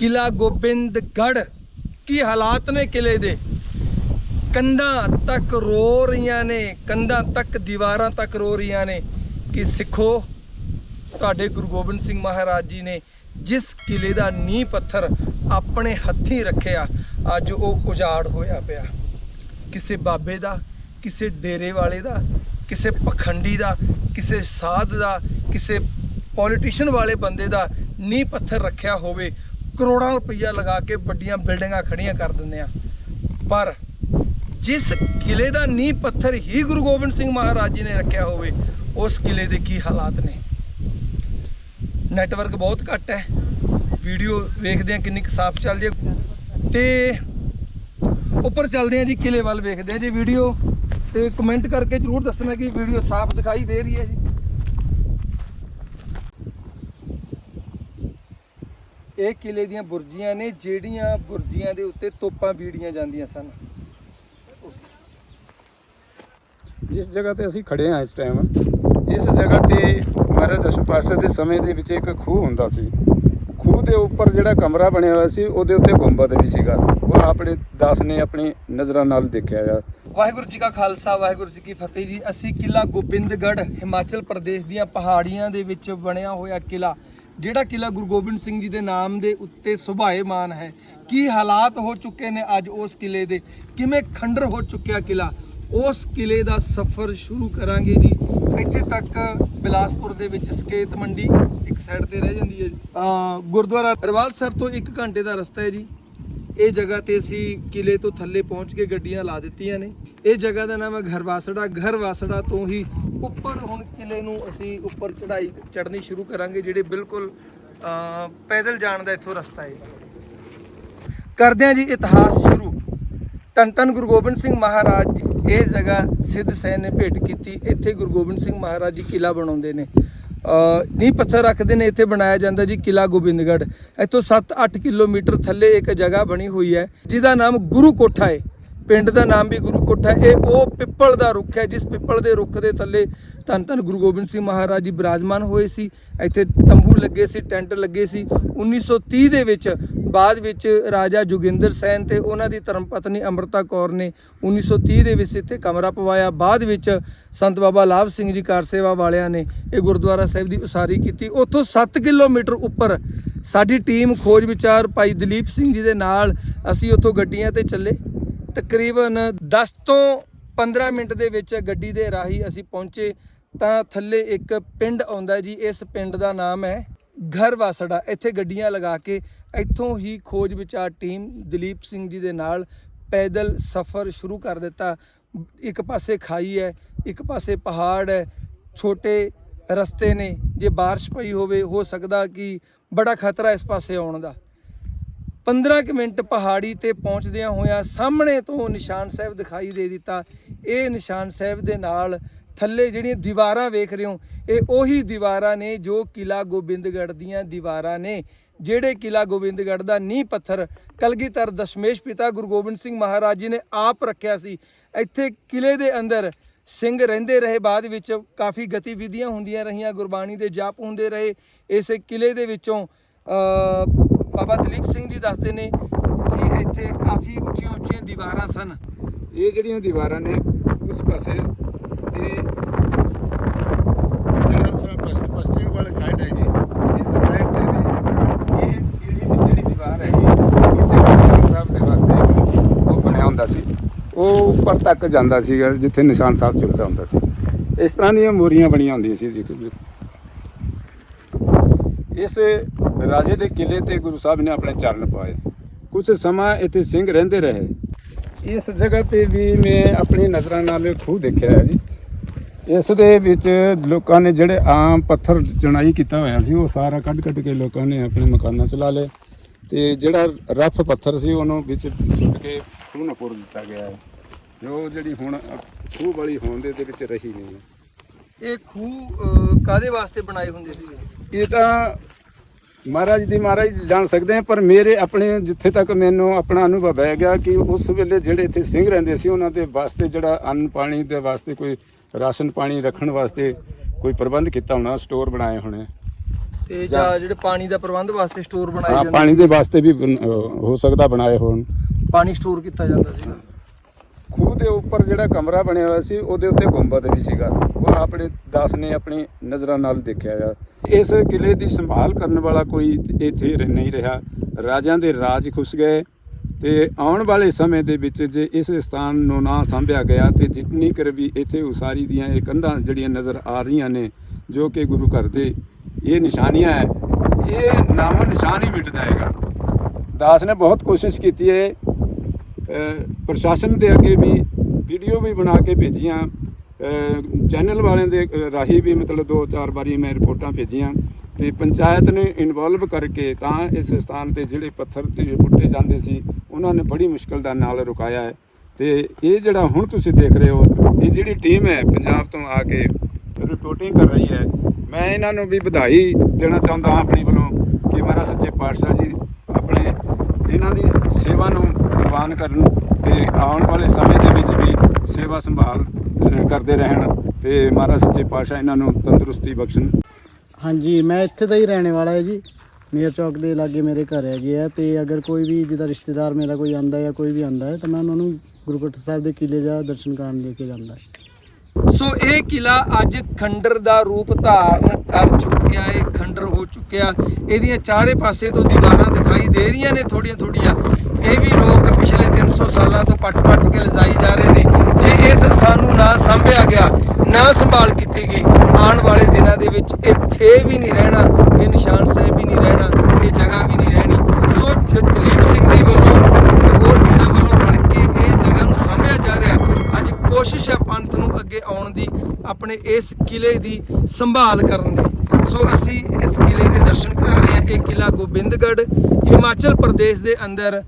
ਕਿਲਾ ਗੋਬਿੰਦਗੜ੍ਹ ਕੀ ਹਾਲਾਤ ਨੇ ਕਿਲੇ ਦੇ ਕੰਧਾਂ ਤੱਕ ਰੋ ਰਹੀਆਂ ਨੇ ਕੰਧਾਂ ਤੱਕ ਦੀਵਾਰਾਂ ਤੱਕ ਰੋ ਰਹੀਆਂ ਨੇ ਕਿ ਸਿੱਖੋ ਤੁਹਾਡੇ ਗੁਰੂ ਗੋਬਿੰਦ ਸਿੰਘ ਮਹਾਰਾਜ ਜੀ ਨੇ ਜਿਸ ਕਿਲੇ ਦਾ ਨੀਂਹ ਪੱਥਰ ਆਪਣੇ ਹੱਥੀਂ ਰੱਖਿਆ ਅੱਜ ਉਹ ਉਜਾੜ ਹੋਇਆ ਪਿਆ ਕਿਸੇ ਬਾਬੇ ਦਾ ਕਿਸੇ ਡੇਰੇ ਵਾਲੇ ਦਾ ਕਿਸੇ ਪਖੰਡੀ ਦਾ ਕਿਸੇ ਸਾਧ ਦਾ ਕਿਸੇ ਪੋਲੀਟੀਸ਼ੀਅਨ ਵਾਲੇ ਬੰਦੇ ਦਾ ਨੀਂਹ ਪੱਥਰ ਰੱਖਿਆ ਹੋਵੇ ਕਰੋੜਾਂ ਰੁਪਈਆ ਲਗਾ ਕੇ ਵੱਡੀਆਂ ਬਿਲਡਿੰਗਾਂ ਖੜੀਆਂ ਕਰ ਦਿੰਦੇ ਆ। ਪਰ ਜਿਸ ਕਿਲੇ ਦਾ ਨੀਂਹ ਪੱਥਰ ਹੀ ਗੁਰੂ ਗੋਬਿੰਦ ਸਿੰਘ ਮਹਾਰਾਜ ਜੀ ਨੇ ਰੱਖਿਆ ਹੋਵੇ, ਉਸ ਕਿਲੇ ਦੇ ਕੀ ਹਾਲਾਤ ਨੇ? ਨੈਟਵਰਕ ਬਹੁਤ ਘੱਟ ਹੈ। ਵੀਡੀਓ ਵੇਖਦੇ ਆ ਕਿੰਨੀ ਕੁ ਸਾਫ਼ ਚੱਲਦੀ ਹੈ। ਤੇ ਉੱਪਰ ਚੱਲਦੇ ਆ ਜੀ, ਕਿਲੇ ਵੱਲ ਵੇਖਦੇ ਆ ਜੀ ਵੀਡੀਓ ਤੇ ਕਮੈਂਟ ਕਰਕੇ ਜਰੂਰ ਦੱਸਣਾ ਕਿ ਵੀਡੀਓ ਸਾਫ਼ ਦਿਖਾਈ ਦੇ ਰਹੀ ਹੈ ਜੀ। ਇਹ ਕਿਲੇ ਦੀਆਂ ਬੁਰਜੀਆਂ ਨੇ ਜਿਹੜੀਆਂ ਬੁਰਜੀਆਂ ਦੇ ਉੱਤੇ ਤੋਪਾਂ ਵੀੜੀਆਂ ਜਾਂਦੀਆਂ ਸਨ। ਜਿਸ ਜਗ੍ਹਾ ਤੇ ਅਸੀਂ ਖੜੇ ਹਾਂ ਇਸ ਟਾਈਮ ਇਸ ਜਗ੍ਹਾ ਤੇ ਮਹਾਰਾਜ ਦਸ਼ਮ ਪਾਤਸ਼ਾਹ ਦੇ ਸਮੇਂ ਦੇ ਵਿੱਚ ਇੱਕ ਖੂਹ ਹੁੰਦਾ ਸੀ। ਖੂਹ ਦੇ ਉੱਪਰ ਜਿਹੜਾ ਕਮਰਾ ਬਣਿਆ ਹੋਇਆ ਸੀ ਉਹਦੇ ਉੱਤੇ ਗੁੰਬਦ ਵੀ ਸੀਗਾ। ਉਹ ਆਪਣੇ ਦਾਸ ਨੇ ਆਪਣੀ ਨਜ਼ਰਾਂ ਨਾਲ ਦੇਖਿਆ ਆ। ਵਾਹਿਗੁਰੂ ਜੀ ਕਾ ਖਾਲਸਾ ਵਾਹਿਗੁਰੂ ਜੀ ਕੀ ਫਤਿਹ ਜੀ। ਅਸੀਂ ਕਿਲਾ ਗੋਬਿੰਦਗੜ੍ਹ ਹਿਮਾਚਲ ਪ੍ਰਦੇਸ਼ ਦੀਆਂ ਪਹਾੜੀਆਂ ਦੇ ਵਿੱਚ ਬਣਿਆ ਹੋਇਆ ਕਿਲਾ ਜਿਹੜਾ ਕਿਲਾ ਗੁਰੂ ਗੋਬਿੰਦ ਸਿੰਘ ਜੀ ਦੇ ਨਾਮ ਦੇ ਉੱਤੇ ਸੁਭਾਏਮਾਨ ਹੈ, ਕੀ ਹਾਲਾਤ ਹੋ ਚੁੱਕੇ ਨੇ ਅੱਜ ਉਸ ਕਿਲੇ ਦੇ? ਕਿਵੇਂ ਖੰਡਰ ਹੋ ਚੁੱਕਿਆ ਕਿਲਾ ਉਸ ਕਿਲੇ ਦਾ ਸਫ਼ਰ ਸ਼ੁਰੂ ਕਰਾਂਗੇ ਜੀ। ਇੱਥੇ ਤੱਕ ਬਿਲਾਸਪੁਰ ਦੇ ਵਿੱਚ ਸਕੇਤ ਮੰਡੀ ਇੱਕ ਸਾਈਡ ਤੇ ਰਹਿ ਜਾਂਦੀ ਹੈ ਜੀ। ਗੁਰਦੁਆਰਾ ਰਵਾਲ ਸਰ ਤੋਂ 1 ਘੰਟੇ ਦਾ ਰਸਤਾ ਹੈ ਜੀ। ਇਹ ਜਗ੍ਹਾ ਤੇ ਅਸੀਂ ਕਿਲੇ ਤੋਂ ਥੱਲੇ ਪਹੁੰਚ ਕੇ ਗੱਡੀਆਂ ਲਾ ਦਿੱਤੀਆਂ ਨੇ। ਇਹ ਜਗ੍ਹਾ ਦਾ ਨਾਮ ਹੈ ਘਰਵਾਸੜਾ ਘਰਵਾਸੜਾ ਤੋਂ ਹੀ ਉੱਪਰ ਹੁਣ ਕਿਲੇ ਨੂੰ ਅਸੀਂ ਉੱਪਰ ਚੜਾਈ ਚੜ੍ਹਨੀ ਸ਼ੁਰੂ ਕਰਾਂਗੇ, ਜਿਹੜੇ ਬਿਲਕੁਲ ਪੈਦਲ ਜਾਣ ਦਾ ਇੱਥੋਂ ਰਸਤਾ ਹੈ। ਕਰਦੇ ਹਾਂ ਜੀ ਇਤਿਹਾਸ ਸ਼ੁਰੂ। ਧੰਨ ਧੰਨ ਗੁਰੂ ਗੋਬਿੰਦ ਸਿੰਘ ਮਹਾਰਾਜ ਇਹ ਜਗ੍ਹਾ ਸਿੱਧ ਸੈਨ ਨੇ ਭੇਟ ਕੀਤੀ। ਇੱਥੇ ਗੁਰੂ ਗੋਬਿੰਦ ਸਿੰਘ ਮਹਾਰਾਜ ਜੀ ਕਿਲਾ ਬਣਾਉਂਦੇ ਨੇ। ਅ ਨੀਂਹ ਪੱਥਰ ਰੱਖਦੇ ਨੇ, ਇੱਥੇ ਬਣਾਇਆ ਜਾਂਦਾ ਜੀ ਕਿਲਾ ਗੋਬਿੰਦਗੜ੍ਹ। ਇੱਥੋਂ 7-8 ਕਿਲੋਮੀਟਰ ਥੱਲੇ ਇੱਕ ਜਗ੍ਹਾ ਬਣੀ ਹੋਈ ਹੈ, ਜਿਹਦਾ ਨਾਮ ਗੁਰੂ ਕੋਠਾ ਹੈ। ਪਿੰਡ ਦਾ ਨਾਮ ਵੀ ਗੁਰੂ ਕੋਠਾ ਹੈ। ਇਹ ਉਹ ਪਿੱਪਲ ਦਾ ਰੁੱਖ ਹੈ, ਜਿਸ ਪਿੱਪਲ ਦੇ ਰੁੱਖ ਦੇ ਥੱਲੇ ਧੰਨ ਧੰਨ ਗੁਰੂ ਗੋਬਿੰਦ ਸਿੰਘ ਮਹਾਰਾਜ ਜੀ ਬਿਰਾਜਮਾਨ ਹੋਏ ਸੀ। ਇੱਥੇ ਤੰਬੂ ਲੱਗੇ ਸੀ, ਟੈਂਟ ਲੱਗੇ ਸੀ। 1930 ਦੇ ਵਿੱਚ, ਬਾਅਦ ਵਿੱਚ ਰਾਜਾ ਜੋਗਿੰਦਰ ਸੈਨ ਤੇ ਉਹਨਾਂ ਦੀ ਧਰਮ ਪਤਨੀ ਅੰਮ੍ਰਿਤਾ ਕੌਰ ਨੇ 1930 ਦੇ ਵਿੱਚ ਇੱਥੇ ਕਮਰਾ ਪਵਾਇਆ। ਬਾਅਦ ਵਿੱਚ ਸੰਤ ਬਾਬਾ ਲਾਭ ਸਿੰਘ ਜੀ ਕਾਰ ਸੇਵਾ ਵਾਲਿਆਂ ਨੇ ਇਹ ਗੁਰਦੁਆਰਾ ਸਾਹਿਬ ਦੀ ਉਸਾਰੀ ਕੀਤੀ। ਉੱਥੋਂ 7 ਕਿਲੋਮੀਟਰ ਉੱਪਰ ਸਾਡੀ ਟੀਮ ਖੋਜ ਵਿਚਾਰ ਭਾਈ ਦਲੀਪ ਸਿੰਘ ਜੀ ਦੇ ਨਾਲ ਅਸੀਂ ਉੱਥੋਂ ਗੱਡੀਆਂ ਤੇ ਚੱਲੇ। ਤਕਰੀਬਨ 10 ਤੋਂ 15 ਮਿੰਟ ਦੇ ਵਿੱਚ ਗੱਡੀ ਦੇ ਰਾਹੀਂ ਅਸੀਂ ਪਹੁੰਚੇ ਤਾਂ ਥੱਲੇ ਇੱਕ ਪਿੰਡ ਆਉਂਦਾ ਜੀ, ਇਸ ਪਿੰਡ ਦਾ ਨਾਮ ਹੈ ਘਰਵਾਸੜਾ ਇੱਥੇ ਗੱਡੀਆਂ ਲਗਾ ਕੇ ਇੱਥੋਂ ਹੀ ਖੋਜ ਵਿਚਾਰ ਟੀਮ ਦਲੀਪ ਸਿੰਘ ਜੀ ਦੇ ਨਾਲ ਪੈਦਲ ਸਫ਼ਰ ਸ਼ੁਰੂ ਕਰ ਦਿੱਤਾ। ਇੱਕ ਪਾਸੇ ਖਾਈ ਹੈ, ਇੱਕ ਪਾਸੇ ਪਹਾੜ ਹੈ, ਛੋਟੇ ਰਸਤੇ ਨੇ। ਜੇ ਬਾਰਿਸ਼ ਪਈ ਹੋਵੇ, ਹੋ ਸਕਦਾ ਕਿ ਬੜਾ ਖਤਰਾ ਇਸ ਪਾਸੇ ਆਉਣ ਦਾ। 15 ਕੁ ਮਿੰਟ ਪਹਾੜੀ ਤੇ ਪਹੁੰਚਦਿਆਂ ਹੋਇਆਂ ਸਾਹਮਣੇ ਤੋਂ ਨਿਸ਼ਾਨ ਸਾਹਿਬ ਦਿਖਾਈ ਦੇ ਦਿੱਤਾ। ਇਹ ਨਿਸ਼ਾਨ ਸਾਹਿਬ ਦੇ ਨਾਲ ਥੱਲੇ ਜਿਹੜੀਆਂ ਦੀਵਾਰਾਂ ਵੇਖ ਰਹੇ ਹੋ, ਇਹ ਉਹੀ ਦੀਵਾਰਾਂ ਨੇ ਜੋ ਕਿਲਾ ਗੋਬਿੰਦਗੜ੍ਹ ਦੀਆਂ ਦੀਵਾਰਾਂ ਨੇ, ਜਿਹੜੇ ਕਿਲਾ ਗੋਬਿੰਦਗੜ੍ਹ ਦਾ ਨੀਂਹ ਪੱਥਰ ਕਲਗੀਧਰ ਦਸ਼ਮੇਸ਼ ਪਿਤਾ ਗੁਰੂ ਗੋਬਿੰਦ ਸਿੰਘ ਮਹਾਰਾਜ ਜੀ ਨੇ ਆਪ ਰੱਖਿਆ ਸੀ। ਇੱਥੇ ਕਿਲੇ ਦੇ ਅੰਦਰ ਸਿੰਘ ਰਹਿੰਦੇ ਰਹੇ, ਬਾਅਦ ਵਿੱਚ ਕਾਫੀ ਗਤੀਵਿਧੀਆਂ ਹੁੰਦੀਆਂ ਰਹੀਆਂ, ਗੁਰਬਾਣੀ ਦੇ ਜਾਪ ਹੁੰਦੇ ਰਹੇ। ਇਸੇ ਕਿਲੇ ਦੇ ਵਿੱਚੋਂ ਬਾਬਾ ਦਲੀਪ ਸਿੰਘ ਜੀ ਦੱਸਦੇ ਨੇ ਕਿ ਇੱਥੇ ਕਾਫੀ ਉੱਚੀਆਂ ਉੱਚੀਆਂ ਦੀਵਾਰਾਂ ਸਨ। ਇਹ ਜਿਹੜੀਆਂ ਦੀਵਾਰਾਂ ਨੇ, ਉਸ ਪਾਸੇ ਤੇ ਜਿਹੜਾ ਸਾ ਪਸ਼- ਪશ્ਚਿਮ ਵਾਲੇ ਸਾਈਡ ਹੈ ਜੀ, ਇਸ ਸਾਈਡ ਤੇ ਵੀ ਇਹ ਜਿਹੜੀ ਜਿਹੜੀ ਦੀਵਾਰ ਹੈ ਜੀ ਇੱਥੇ ਗੁਰੂ ਸਾਹਿਬ ਦੇ ਵਾਸਤੇ ਉਹ ਬਣਿਆ ਹੁੰਦਾ ਸੀ। ਉਹ ਉੱਪਰ ਤੱਕ ਜਾਂਦਾ ਸੀਗਾ, ਜਿੱਥੇ ਨਿਸ਼ਾਨ ਸਾਹਿਬ ਚੁੱਕਦਾ ਹੁੰਦਾ ਸੀ। ਇਸ ਤਰ੍ਹਾਂ ਦੀਆਂ ਮੋਰੀਆਂ ਬਣੀਆਂ ਹੁੰਦੀਆਂ ਸੀ ਇਸ ਰਾਜੇ ਦੇ ਕਿਲੇ ਤੇ ਗੁਰੂ ਸਾਹਿਬ ਨੇ ਆਪਣੇ ਚਰਨ ਪਾਏ। ਕੁਝ ਸਮਾਂ ਇੱਥੇ ਸਿੰਘ ਰਹਿੰਦੇ ਰਹੇ। ਇਸ ਜਗ੍ਹਾ ਤੇ ਵੀ ਮੈਂ ਆਪਣੀ ਨਜ਼ਰਾਂ ਨਾਲ ਖੂਹ ਦੇਖਿਆ ਹੈ ਜੀ। ਇਸ ਦੇ ਵਿੱਚ ਲੋਕਾਂ ਨੇ ਜਿਹੜੇ ਆਮ ਪੱਥਰ ਚਣਾਈ ਕੀਤਾ ਹੋਇਆ ਸੀ ਉਹ ਸਾਰਾ ਕੱਢ ਕੱਢ ਕੇ ਲੋਕਾਂ ਨੇ ਆਪਣੇ ਮਕਾਨਾਂ 'ਚ ਲਾ ਲਏ ਤੇ ਜਿਹੜਾ ਰਫ ਪੱਥਰ ਸੀ ਉਹਨੂੰ ਵਿੱਚ ਸੁੱਟ ਕੇ ਖੂਹ ਨੂੰ ਪੁਰ ਦਿੱਤਾ ਗਿਆ ਹੈ। ਜੋ ਜਿਹੜੀ ਹੁਣ ਖੂਹ ਵਾਲੀ ਹੋਣ ਦੇ ਵਿੱਚ ਰਹੀ ਨਹੀਂ ਹੈ। ਇਹ ਖੂਹ ਕਾਦੇ ਵਾਸਤੇ ਬਣਾਏ ਹੁੰਦੇ ਸੀ? ਇਹ ਤਾਂ ਮਹਾਰਾਜ ਦੀ ਮਹਾਰਾਜ ਜਾਣ ਸਕਦੇ ਆ ਪਰ ਮੇਰੇ ਆਪਣੇ ਜਿੱਥੇ ਤੱਕ ਮੈਨੂੰ ਆਪਣਾ ਅਨੁਭਵ ਹੈ ਗਿਆ ਕਿ ਉਸ ਵੇਲੇ ਜਿਹੜੇ ਇੱਥੇ ਸਿੰਘ ਰਹਿੰਦੇ ਸੀ ਉਹਨਾਂ ਦੇ ਵਾਸਤੇ ਜਿਹੜਾ ਅੰਨ ਪਾਣੀ ਦੇ ਵਾਸਤੇ ਕੋਈ ਰਾਸ਼ਨ ਪਾਣੀ ਰੱਖਣ ਵਾਸਤੇ ਕੋਈ ਪ੍ਰਬੰਧ ਕੀਤਾ ਹੋਣਾ ਸਟੋਰ ਬਣਾਏ ਹੋਣੇ। ਤੇ ਜਾਂ- ਜਿਹੜੇ ਪਾਣੀ ਦਾ ਪ੍ਰਬੰਧ ਵਾਸਤੇ ਸਟੋਰ ਬਣਾਏ ਜਾਂਦੇ ਪਾਣੀ ਦੇ ਵਾਸਤੇ ਵੀ ਬਣ- ਅਹ ਹੋ ਸਕਦਾ ਬਣਾਏ ਹੋਣ। ਪਾਣੀ ਸਟੋਰ ਕੀਤਾ ਜਾਂਦਾ ਸੀ। ਖੂਹ ਦੇ ਉੱਪਰ ਜਿਹੜਾ ਕਮਰਾ ਬਣਿਆ ਹੋਇਆ ਸੀ, ਉਹਦੇ ਉੱਤੇ ਗੁੰਬਦ ਵੀ ਸੀਗਾ। ਉਹ ਆਪਣੇ ਦਾਸ ਨੇ ਆਪਣੀ ਨਜ਼ਰਾਂ ਨਾਲ ਦੇਖਿਆ ਆ। ਇਸ ਕਿਲੇ ਦੀ ਸੰਭਾਲ ਕਰਨ ਵਾਲਾ ਕੋਈ ਇੱਥੇ ਨਹੀਂ ਰਿਹਾ। ਰਾਜਾਂ ਦੇ ਰਾਜ ਖੁੱਸ ਗਏ ਤੇ ਆਉਣ ਵਾਲੇ ਸਮੇਂ ਦੇ ਵਿੱਚ ਜੇ ਇਸ ਸਥਾਨ ਨੂੰ ਨਾ ਸੰਭਿਆ ਗਿਆ, ਤੇ ਜਿੰਨੀ ਕਰ ਵੀ ਇੱਥੇ ਉਸਾਰੀ ਦੀਆਂ ਇਹ ਕੰਧਾਂ ਜਿਹੜੀਆਂ ਨਜ਼ਰ ਆ ਰਹੀਆਂ ਨੇ, ਜੋ ਕਿ ਗੁਰੂ ਘਰ ਦੇ ਇਹ ਨਿਸ਼ਾਨੀਆਂ ਹੈ, ਇਹ ਨਾਮੋ ਨਿਸ਼ਾਨ ਹੀ ਮਿਟ ਜਾਏਗਾ। ਦਾਸ ਨੇ ਬਹੁਤ ਕੋਸ਼ਿਸ਼ ਕੀਤੀ ਹੈ ਪ੍ਰਸ਼ਾਸਨ ਦੇ ਅੱਗੇ ਵੀ ਵੀਡੀਓ ਵੀ ਬਣਾ ਕੇ ਭੇਜੀਆਂ। ਚੈਨਲ ਵਾਲਿਆਂ ਦੇ ਰਾਹੀਂ ਵੀ ਮਤਲਬ ਦੋ ਚਾਰ ਵਾਰੀ ਮੈਂ ਰਿਪੋਰਟਾਂ ਭੇਜੀਆਂ ਤੇ ਪੰਚਾਇਤ ਨੇ ਇਨਵੋਲਵ ਕਰਕੇ ਤਾਂ ਇਸ ਸਥਾਨ ਤੇ ਜਿਹੜੇ ਪੱਥਰ ਤੇ ਪੁੱਟੇ ਜਾਂਦੇ ਸੀ, ਉਹਨਾਂ ਨੇ ਬੜੀ ਮੁਸ਼ਕਲ ਦਾ ਨਾਲ ਰੁਕਾਇਆ ਹੈ। ਤੇ ਇਹ ਜਿਹੜਾ ਹੁਣ ਤੁਸੀਂ ਦੇਖ ਰਹੇ ਹੋ, ਇਹ ਜਿਹੜੀ ਟੀਮ ਹੈ ਪੰਜਾਬ ਤੋਂ ਆ ਕੇ ਰਿਪੋਰਟਿੰਗ ਕਰ ਰਹੀ ਹੈ। ਮੈਂ ਇਹਨਾਂ ਨੂੰ ਵੀ ਵਧਾਈ ਦੇਣਾ ਚਾਹੁੰਦਾ ਹਾਂ ਆਪਣੀ ਵੱਲੋਂ ਕਿ ਮਹਾਰਾਜ ਸੱਚੇ ਪਾਤਸ਼ਾਹ ਜੀ ਇਹਨਾਂ ਦੀ ਸੇਵਾ ਨੂੰ ਪ੍ਰਵਾਨ ਕਰਨ ਤੇ ਆਉਣ ਵਾਲੇ ਸਮੇਂ ਦੇ ਵਿੱਚ ਵੀ ਸੇਵਾ ਸੰਭਾਲ ਕਰਦੇ ਰਹਿਣ ਤੇ ਮਹਾਰਾਜ ਸੱਚੇ ਪਾਤਸ਼ਾਹ ਇਹਨਾਂ ਨੂੰ ਤੰਦਰੁਸਤੀ ਬਖਸ਼ਣ। ਹਾਂਜੀ, ਮੈਂ ਇੱਥੇ ਦਾ ਹੀ ਰਹਿਣੇ ਵਾਲਾ ਹੈ ਜੀ। ਨੀਅਰ ਚੌਕ ਦੇ ਲਾਗੇ ਮੇਰੇ ਘਰ ਹੈਗੇ ਆ ਤੇ ਅਗਰ ਕੋਈ ਵੀ ਜਿਹਦਾ ਰਿਸ਼ਤੇਦਾਰ ਮੇਰਾ ਕੋਈ ਆਂਦਾ ਜਾਂ ਕੋਈ ਵੀ ਆਂਦਾ ਹੈ ਤਾਂ ਮੈਂ ਉਹਨਾਂ ਨੂੰ ਗੁਰੂ ਗੁਰਗੁੱਟ ਸਾਹਿਬ ਦੇ ਕਿਲੇ ਦਾ ਦਰਸ਼ਨ ਕਰਨ ਲੈ ਕੇ ਜਾਂਦਾ ਹੈ। ਸੋ ਇਹ ਕਿਲਾ ਅੱਜ ਖੰਡਰ ਦਾ ਰੂਪ ਧਾਰਨ ਕਰ ਚੁੱਕਿਆ ਹੈ, ਖੰਡਰ ਹੋ ਚੁੱਕਿਆ। ਇਹਦੀਆਂ ਚਾਰੇ ਪਾਸੇ ਤੋਂ ਦੀਵਾਰਾਂ ਦਿਖਾਈ ਦੇ ਰਹੀਆਂ ਨੇ ਥੋੜੀਆਂ ਥੋੜੀਆਂ। ਇਹ ਵੀ ਲੋਕ ਪਿਛਲੇ 300 ਸਾਲਾਂ ਤੋਂ ਪੱਟ-ਪੱਟ ਕੇ ਲਿਜਾਈ ਜਾ ਰਹੇ ਨੇ। ਜੇ ਇਸ ਸਥਾਨ ਨੂੰ ਨਾ ਸੰਭਿਆ ਗਿਆ, ਨਾ ਸੰਭਾਲ ਕੀਤੀ ਗਈ, ਆਉਣ ਵਾਲੇ ਦਿਨਾਂ ਦੇ ਵਿੱਚ ਇੱਥੇ ਵੀ ਨਹੀਂ ਰਹਿਣਾ, ਇਹ ਨਿਸ਼ਾਨ ਸਾਹਿਬ ਵੀ ਨਹੀਂ ਰਹਿਣਾ, ਇਹ ਜਗ੍ਹਾ ਵੀ ਨਹੀਂ ਰਹਿਣੀ ਸੋ ਜ- ਦਲੀਪ ਸਿੰਘ ਦੇ ਵੱਲੋਂ ਤੇ ਹੋਰ ਵੀਰਾਂ ਵੱਲੋਂ ਰਲ ਕੇ ਇਹ ਜਗ੍ਹਾ ਨੂੰ ਸਾਂਭਿਆ ਜਾ ਰਿਹਾ ਅੱਜ ਕੋਸ਼ਿਸ਼ ਹੈ ਪੰਥ ਨੂੰ ਅੱਗੇ ਆਉਣ ਦੀ ਆਪਣੇ ਇਸ ਕਿਲੇ ਦੀ ਸੰਭਾਲ ਕਰਨ ਦੀ। ਸੋ ਅਸੀਂ ਇਸ ਕਿਲੇ ਦੇ ਦਰਸ਼ਨ ਕਰਾ ਰਹੇ ਹਾਂ ਇਹ ਕਿਲਾ ਗੋਬਿੰਦਗੜ੍ਹ, ਹਿਮਾਚਲ ਪ੍ਰਦੇਸ਼ ਦੇ ਅੰਦਰ